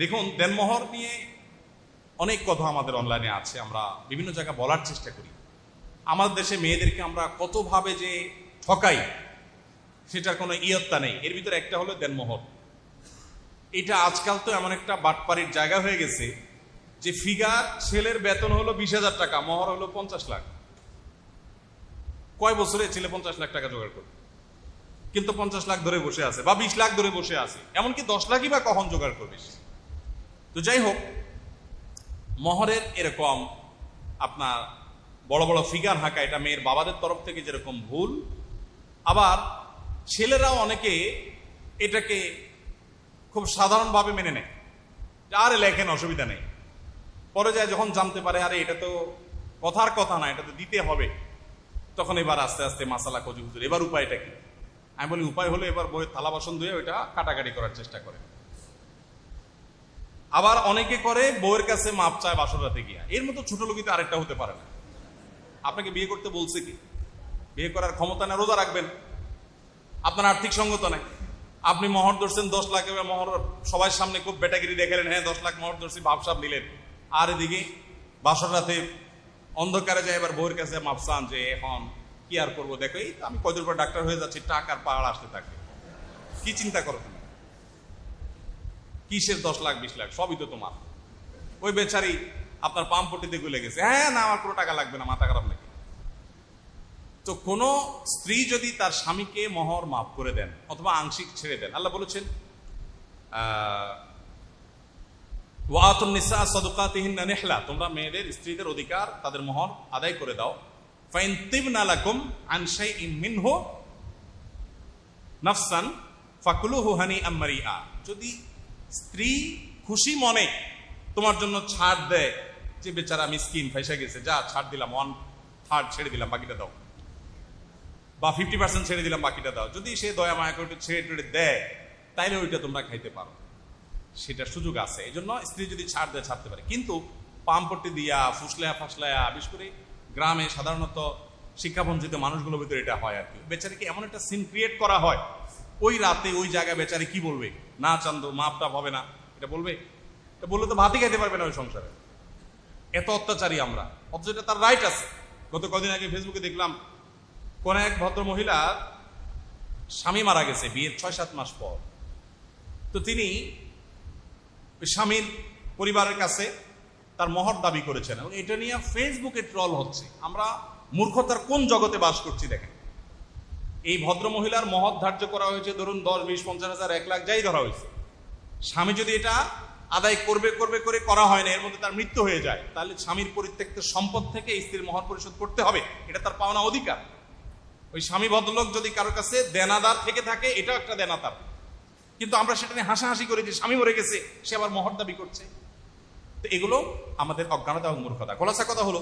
দেখুন, দেনমোহর নিয়ে অনেক কথা আমাদের অনলাইনে আছে, আমরা বিভিন্ন জায়গায় বলার চেষ্টা করি। আমাদের দেশে মেয়েদেরকে আমরা কতভাবে যে ঠকাই, সেটার কোনো ইয়ত্তা নেই। এর ভিতরে একটা হলো দেনমোহর। এটা আজকাল তো এমন একটা বাটপাড়ির জায়গা হয়ে গেছে যে ফিগার ছেলের বেতন হলো বিশ হাজার টাকা, মহর হলো পঞ্চাশ লাখ। কয় বছরে ছেলে পঞ্চাশ লাখ টাকা জোগাড় করবে? কিন্তু পঞ্চাশ লাখ ধরে বসে আছে, বা বিশ লাখ ধরে বসে আছে। এমনকি দশ লাখই বা কখন জোগাড় করবে? তো যাই হোক মহরের এরকম আপনার বড় বড় ফিগার হাঁকা, এটা মেয়ের বাবাদের তরফ থেকে যেরকম ভুল, আবার ছেলেরাও অনেকে এটাকে খুব সাধারণভাবে মেনে নেয়। আরে লেখেন অসুবিধা নেই। পরে যায় যখন জানতে পারে, আরে এটা তো কথার কথা না, এটা তো দিতে হবে, তখন এবার আস্তে আস্তে মাসালা কজি হুজুর, এবার উপায়টা কি? আমি বলি, উপায় হলো এবার বইয়ের থালা বাসন ধুয়ে ওইটা কাটাকাটি করার চেষ্টা করে। আবার অনেকে করে, বউয়ের কাছে মাপ চায় বাসর রাতে গিয়া। এর মতো ছোট লোকিতে আরেকটা হতে পারে না। আপনাকে বিয়ে করতে বলছে কি? বিয়ে করার ক্ষমতা না রোজা রাখবেন। আপনার আর্থিক সঙ্গত নাই। আপনি মহর ধরছেন, দশ লাখ এবার মহর সবার সামনে খুব বেটাগিরি দেখালেন হ্যাঁ দশ লাখ মহর ধরছি ভাবসাব নিলেন। আর এদিকে বাসর রাতে অন্ধকারে যায়, এবার বউয়ের কাছে মাপসান যে এখন কি আর করব? দেখো, এই আমি কদিন পর ডাক্তার হয়ে যাচ্ছি, টাকার পাহাড় আসতে থাকে। কি চিন্তা করো কিসের দশ লাখ, বিশ লাখ? সবই তো তোমার। ওই বেচারি আপনার পাম্পটিতে গুলে গেছে। হ্যাঁ না, আমার কোনো টাকা লাগবে না, মাথা খারাপ নাকি? তো কোন স্ত্রী যদি তার স্বামীকে মহর মাফ করে দেন অথবা আংশিক ছেড়ে দেন, আল্লাহ বলেছেন তোমরা মেয়েদের স্ত্রীদের অধিকার তাদের মোহর আদায় করে দাও। লাকুম যদি স্ত্রী খুশি মনে তোমার জন্য ছাড় দেয়। যে বেচারা মিসকিন, ফাইসা গেছে। যা, ছাড় দিলাম ওয়ান থার্ড ছেড়ে দিলাম, বাকিটা দাও। বা ফিফটি পার্সেন্ট ছেড়ে দিলাম, বাকিটা দাও। যদি সে দয়া মায়া করে ছেড়ে টেড়ে দেয়, তাইলে ওইটা তোমরা খাইতে পারো। সেটার সুযোগ আছে। এই জন্য স্ত্রী যদি ছাড় দেয়, ছাড়তে পারে। কিন্তু পাম্পট্টি দিয়া, ফুসলায়া ফাসলায়া, বিশেষ করে গ্রামে সাধারণত শিক্ষাবঞ্চিত মানুষগুলোর ভিতরে এটা হয় আর কি। বেচারিকে এমন একটা সিন ক্রিয়েট করা হয় ওই রাতে ওই জায়গায় বেচারি কি বলবে? না চান্দ মাপটাপ হবে না। এটা বলবে? এটা বললে তো ভাতই খাইতে পারবে না ওই সংসারে। এত অত্যাচারী আমরা। অথচ এটা তার রাইট আছে। গত কদিন আগে ফেসবুকে দেখলাম, কোন এক ভদ্র মহিলা স্বামী মারা গেছে বিয়ের ছয় সাত মাস পর। তো তিনি স্বামীর পরিবারের কাছে তার মহর দাবি করেছেন এবং এটা নিয়ে ফেসবুকে ট্রল হচ্ছে। আমরা মূর্খতার কোন জগতে বাস করছি দেখেন। এই ভদ্র মহিলার মহৎ ধার্য করা হয়েছে, ধরুন দশ, বিশ, পঞ্চাশ হাজার, এক লাখ, যাই ধরা হয়েছে। স্বামী যদি এটা আদায় করবে করবে, করে করা হয় না, এর মধ্যে তার মৃত্যু হয়ে যায়, তাহলে স্বামীর পরিত্যক্ত সম্পদ থেকে স্ত্রীর মহর পরিশোধ করতে হবে, এটা তার পাওনা অধিকার। ওই স্বামী ভদ্রলোক যদি কারোর কাছে দেনাদার থেকে থাকে, এটাও একটা দেনাদার। কিন্তু আমরা সেটা নিয়ে হাসাহাসি করি যে স্বামী মরে গেছে, সে আবার মহর দাবি করছে। তো এগুলো আমাদের অজ্ঞানতা এবং মূর্খতা। খোলাসা কথা হলো